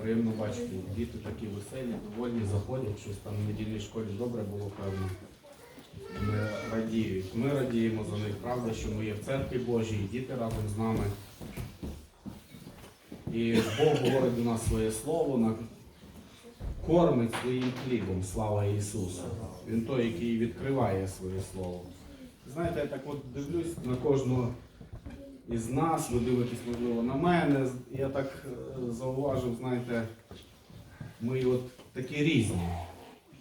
Приємно бачити, діти такі веселі, довольні, заходять, щось там в недільній школі добре було, певно. Ми радіють. Ми радіємо за них, правда, що ми є в церкві Божій, діти разом з нами. І Бог говорить до нас своє слово, кормить своїм хлібом, слава Ісусу. Він той, який відкриває своє слово. Знаєте, я так от дивлюсь на кожного із нас, ви дивитесь, можливо, на мене. Я так е, зауважив, знаєте, ми от такі різні.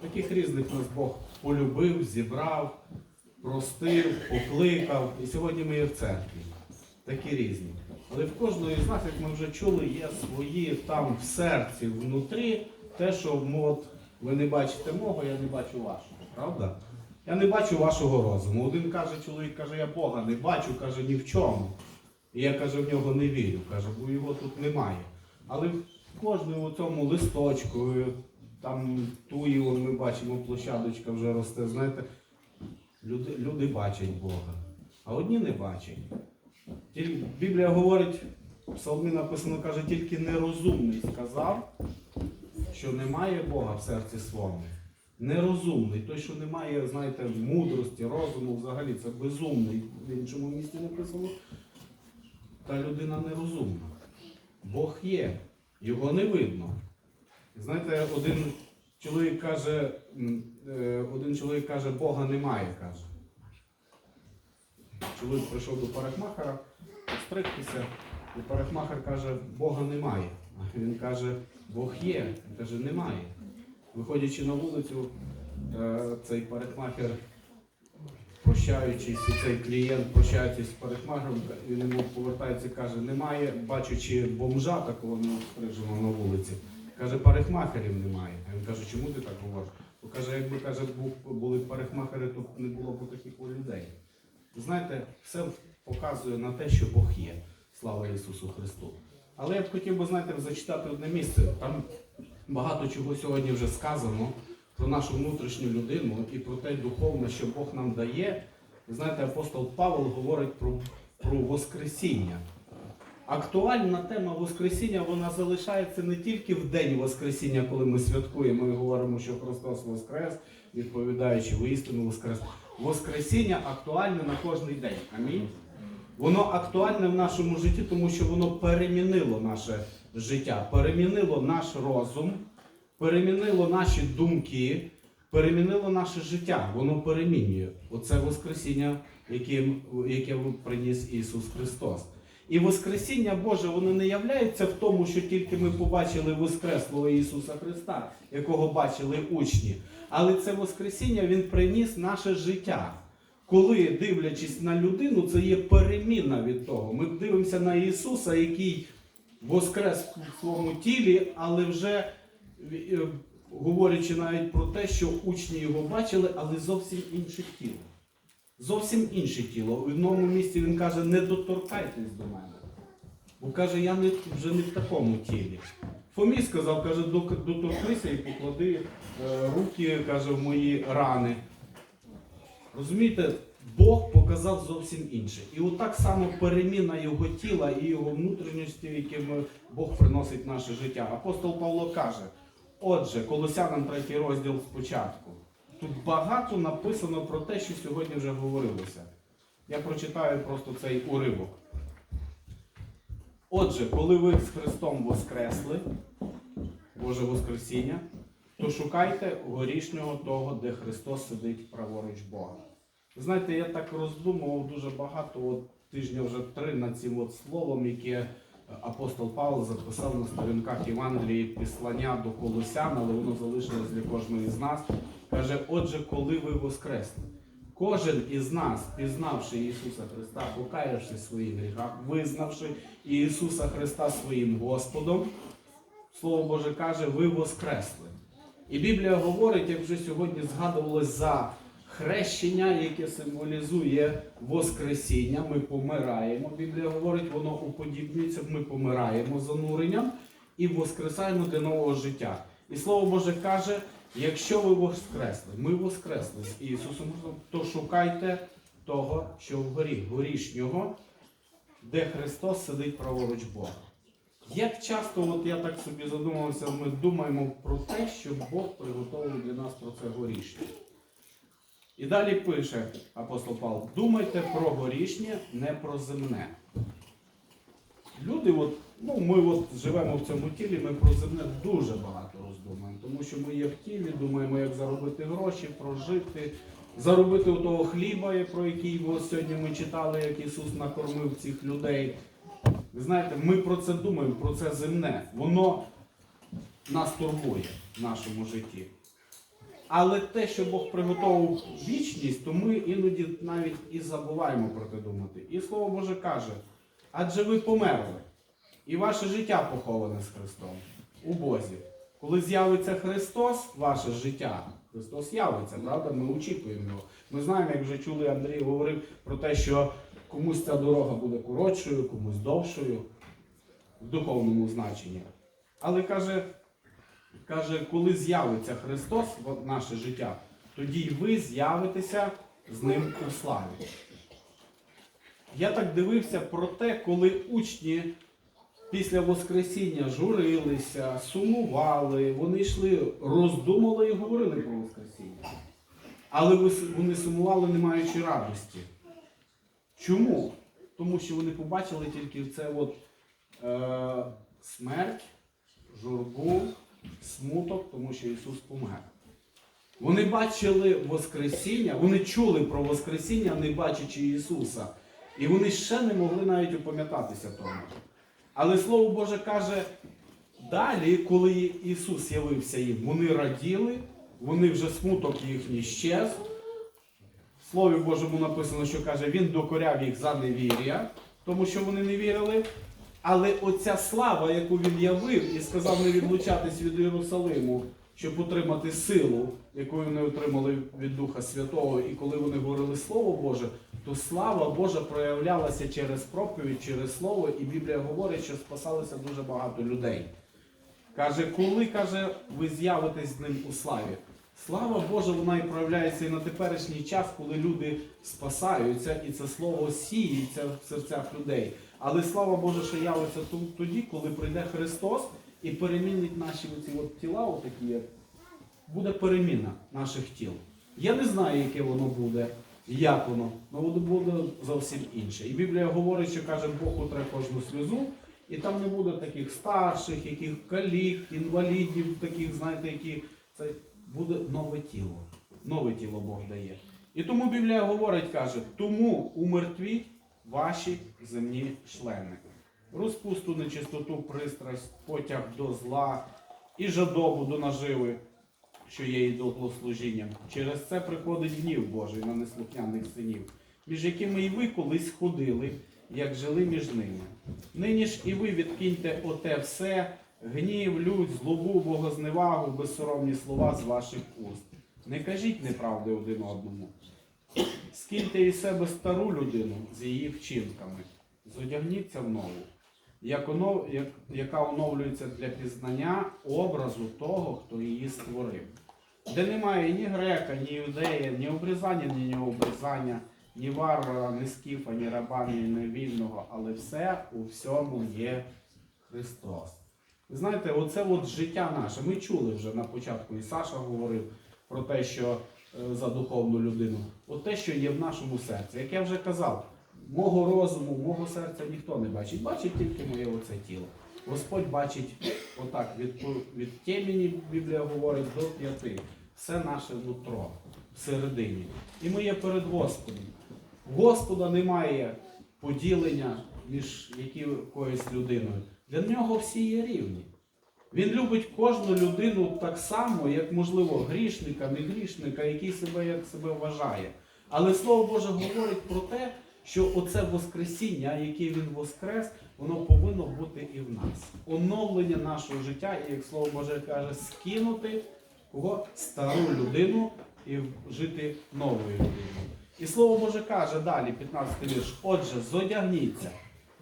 Таких різних нас Бог полюбив, зібрав, простив, покликав. І сьогодні ми є в церкві. Такі різні. Але в кожної з нас, як ми вже чули, є свої там в серці, внутрі, те, що ну, от, ви не бачите мого, я не бачу вашого. Правда? Я не бачу вашого розуму. Один каже, чоловік каже, я Бога не бачу, каже, ні в чому. І я каже, в нього не вірю, каже, бо його тут немає. Але в кожному цьому листочку, е, там туї, вон ми бачимо, площадочка вже росте. Знаєте, люди, люди бачать Бога, а одні не бачать. Біблія говорить, в псалмі написано, каже, тільки нерозумний сказав, що немає Бога в серці своєму. Нерозумний, той, що не має, знаєте, мудрості, розуму взагалі, це безумний. В іншому місці написано. Та людина нерозумна. Бог є, його не видно. Знаєте, один чоловік каже, е, один чоловік каже, Бога немає, каже. Чоловік прийшов до парикмахера, постригтися, і парикмахер каже, Бога немає. А він каже, Бог є. Він каже, немає. Виходячи на вулицю, е, цей парикмахер, прощаючись, цей клієнт прощаючись з парикмахером, він йому повертається і каже, немає, бачачи бомжа такого необстриженого на вулиці, каже, парикмахерів немає. А він каже, чому ти так говориш? Бо каже, якби каже, були парикмахери, то не було б таких людей. Знаєте, все показує на те, що Бог є. Слава Ісусу Христу. Але я б хотів би, знаєте, зачитати одне місце. Там багато чого сьогодні вже сказано про нашу внутрішню людину і про те духовне, що Бог нам дає. Ви знаєте, апостол Павел говорить про, про Воскресіння. Актуальна тема Воскресіння вона залишається не тільки в день Воскресіння, коли ми святкуємо і говоримо, що Христос Воскрес, відповідаючи воістину Воскрес. Воскресіння актуальне на кожний день. Амінь. Воно актуальне в нашому житті, тому що воно перемінило наше життя, перемінило наш розум, перемінило наші думки, перемінило наше життя. Воно перемінює. Оце Воскресіння, яке, яке приніс Ісус Христос. І Воскресіння Боже, воно не являється в тому, що тільки ми побачили Воскреслого Ісуса Христа, якого бачили учні. Але це Воскресіння Він приніс наше життя. Коли, дивлячись на людину, це є переміна від того. Ми дивимося на Ісуса, який воскрес в своєму тілі, але вже говорячи навіть про те, що учні його бачили, але зовсім інше тіло. Зовсім інше тіло. В одному місці він каже, не доторкайтесь до мене. Бо каже, я не, вже не в такому тілі. Фомі сказав, каже, «Док- доторкнися і поклади е, руки каже, в мої рани. Розумієте, Бог показав зовсім інше. І отак само переміна його тіла і його внутрішності, яким Бог приносить в наше життя. Апостол Павло каже: отже, Колосянам третій розділ спочатку. Тут багато написано про те, що сьогодні вже говорилося. Я прочитаю просто цей уривок. Отже, коли ви з Христом воскресли, Боже Воскресіння, то шукайте горішнього того, де Христос сидить праворуч Бога. Знаєте, я так роздумував дуже багато, от тижня вже три над цим от словом, яке апостол Павло записав на сторінках Євангелії післання до Колосян, але воно залишилось для кожного з нас. Каже, отже, коли ви воскресли, кожен із нас, пізнавши Ісуса Христа, покаявши своїх гріхах, визнавши Ісуса Христа своїм Господом, Слово Боже каже, ви воскресли. І Біблія говорить, як вже сьогодні згадувалось за хрещення, яке символізує Воскресіння. Ми помираємо. Біблія говорить, воно уподібнюється, ми помираємо зануренням і воскресаємо для нового життя. І Слово Боже каже, якщо ви воскресли, ми воскресли з Ісусом, то шукайте того, що вгорі, горішнього, де Христос сидить праворуч Бога. Як часто, от я так собі задумався, ми думаємо про те, що Бог приготовив для нас про це горішнє. І далі пише апостол Павло, думайте про горішнє, не про земне. Люди, от, ну, ми от живемо в цьому тілі, ми про земне дуже багато роздумаємо, тому що ми є в тілі, думаємо, як заробити гроші, прожити, заробити того хліба, про який сьогодні ми читали, як Ісус накормив цих людей. Ви знаєте, ми про це думаємо, про це земне. Воно нас турбує в нашому житті. Але те, що Бог приготував вічність, то ми іноді навіть і забуваємо про це думати. І Слово Боже каже, адже ви померли, і ваше життя поховане з Христом у Бозі. Коли з'явиться Христос, ваше життя, Христос явиться, правда? Ми очікуємо його. Ми знаємо, як вже чули, Андрій говорив про те, що комусь ця дорога буде коротшою, комусь довшою в духовному значенні. Але каже, каже, коли з'явиться Христос в наше життя, тоді й ви з'явитеся з ним у славі. Я так дивився про те, коли учні після Воскресіння журилися, сумували, вони йшли, роздумали і говорили про Воскресіння. Але вони сумували, не маючи радості. Чому? Тому що вони побачили тільки це от, е, смерть, журбу, смуток, тому що Ісус помер. Вони бачили Воскресіння, вони чули про Воскресіння, не бачачи Ісуса. І вони ще не могли навіть опам'ятатися тому. Але Слово Боже каже, далі, коли Ісус явився їм, вони раділи, вони вже смуток їхній щез. В Слові Божому написано, що каже, Він докоряв їх за невір'я, тому що вони не вірили. Але оця слава, яку він явив і сказав не відлучатись від Єрусалиму, щоб отримати силу, яку вони отримали від Духа Святого, і коли вони говорили Слово Боже, то слава Божа проявлялася через проповідь, через слово, і Біблія говорить, що спасалося дуже багато людей. Каже, коли каже, ви з'явитесь з ним у славі. Слава Божа, вона і проявляється і на теперішній час, коли люди спасаються, і це слово сіється в серцях людей. Але слава Божа, що явиться тоді, коли прийде Христос і перемінить наші оці от тіла, отакі, буде переміна наших тіл. Я не знаю, яке воно буде, як воно, але воно буде зовсім інше. І Біблія говорить, що каже, Бог утре кожну сльозу, і там не буде таких старших, яких калік, інвалідів, таких, знаєте, які це буде нове тіло. Нове тіло Бог дає. І тому Біблія говорить, каже, тому умертвіть ваші земні члени. Розпусту нечистоту, пристрасть, потяг до зла і жадобу до наживи, що є ідолослужінням. Через це приходить гнів Божий на неслухняних синів, між якими і ви колись ходили, як жили між ними. Нині ж і ви відкиньте оте все, гнів, лють, злобу, богозневагу, безсоромні слова з ваших уст. Не кажіть неправди один одному. Скиньте із себе стару людину з її вчинками, зодягніться в нову, як онов, як, яка оновлюється для пізнання образу того, хто її створив. Де немає ні грека, ні юдея, ні обрізання, ні необрізання, ні варвара, ні скіфа, ні раба, ні невільного, але все у всьому є Христос. Знаєте, оце от життя наше. Ми чули вже на початку, і Саша говорив про те, що е, за духовну людину. От те, що є в нашому серці. Як я вже казав, мого розуму, мого серця ніхто не бачить. Бачить тільки моє оце тіло. Господь бачить отак, від, від темені, Біблія говорить, до п'яти. Все наше нутро всередині. І ми є перед Господом. Господа немає поділення між якоюсь людиною. Для нього всі є рівні. Він любить кожну людину так само, як, можливо, грішника, не грішника, який себе як себе вважає. Але Слово Боже говорить про те, що оце Воскресіння, яке Він воскрес, воно повинно бути і в нас. Оновлення нашого життя, і як Слово Боже каже, скинути кого? Стару людину і жити новою людиною. І Слово Боже каже далі, 15 вірш. Отже, зодягніться,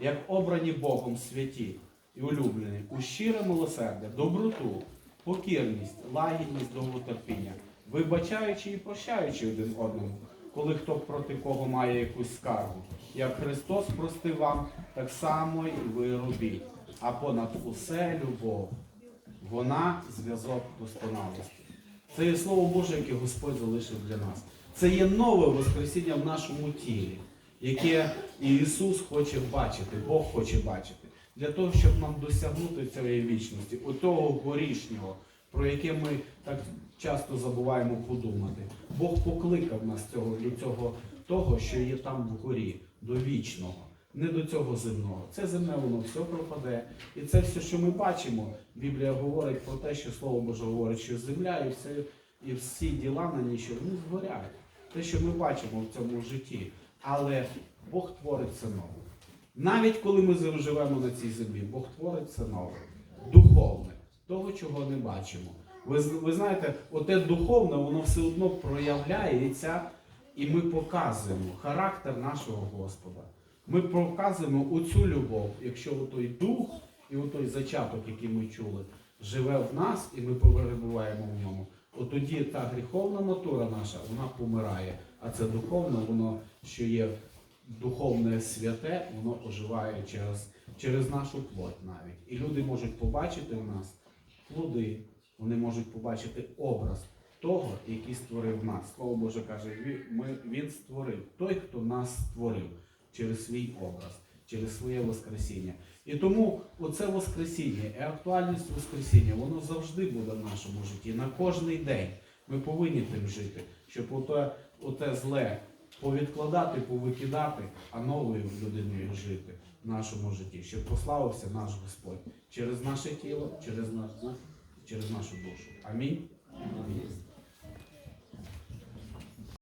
як обрані Богом святі і улюблені, у щире милосердя, доброту, покірність, лагідність, довготерпіння, вибачаючи і прощаючи один одному. коли хто проти кого має якусь скаргу. Як Христос простив вам, так само і ви робіть. А понад усе любов. Вона зв'язок досконалості. Це є Слово Боже, яке Господь залишив для нас. Це є нове Воскресіння в нашому тілі, яке Ісус хоче бачити, Бог хоче бачити. Для того, щоб нам досягнути цієї вічності, отого горішнього, про яке ми так часто забуваємо подумати. Бог покликав нас цього, до цього того, що є там вгорі, до вічного, не до цього земного. Це земне воно все пропаде. І це все, що ми бачимо, Біблія говорить про те, що Слово Боже говорить, що земля і все, і всі діла на ній, що вони згорять. Те, що ми бачимо в цьому житті. Але Бог творить це нове. Навіть коли ми живемо на цій землі, Бог творить це нове, духовне, того, чого не бачимо. Ви, ви знаєте, оте духовне, воно все одно проявляється, і ми показуємо характер нашого Господа. Ми показуємо оцю любов, якщо той дух і той зачаток, який ми чули, живе в нас, і ми перебуваємо в ньому. От тоді та гріховна натура наша, вона помирає. А це духовне, воно, що є духовне святе, воно оживає через, через нашу плоть навіть. І люди можуть побачити в нас плоди, вони можуть побачити образ того, який створив нас. Слово Боже каже, Він створив той, хто нас створив через свій образ, через своє Воскресіння. І тому оце Воскресіння і актуальність Воскресіння, воно завжди буде в нашому житті, на кожний день. Ми повинні тим жити, щоб оте, оте зле повідкладати, повикидати, а новою людиною жити в нашому житті, щоб прославився наш Господь через наше тіло, через, наш, через нашу душу. Амінь. Амінь.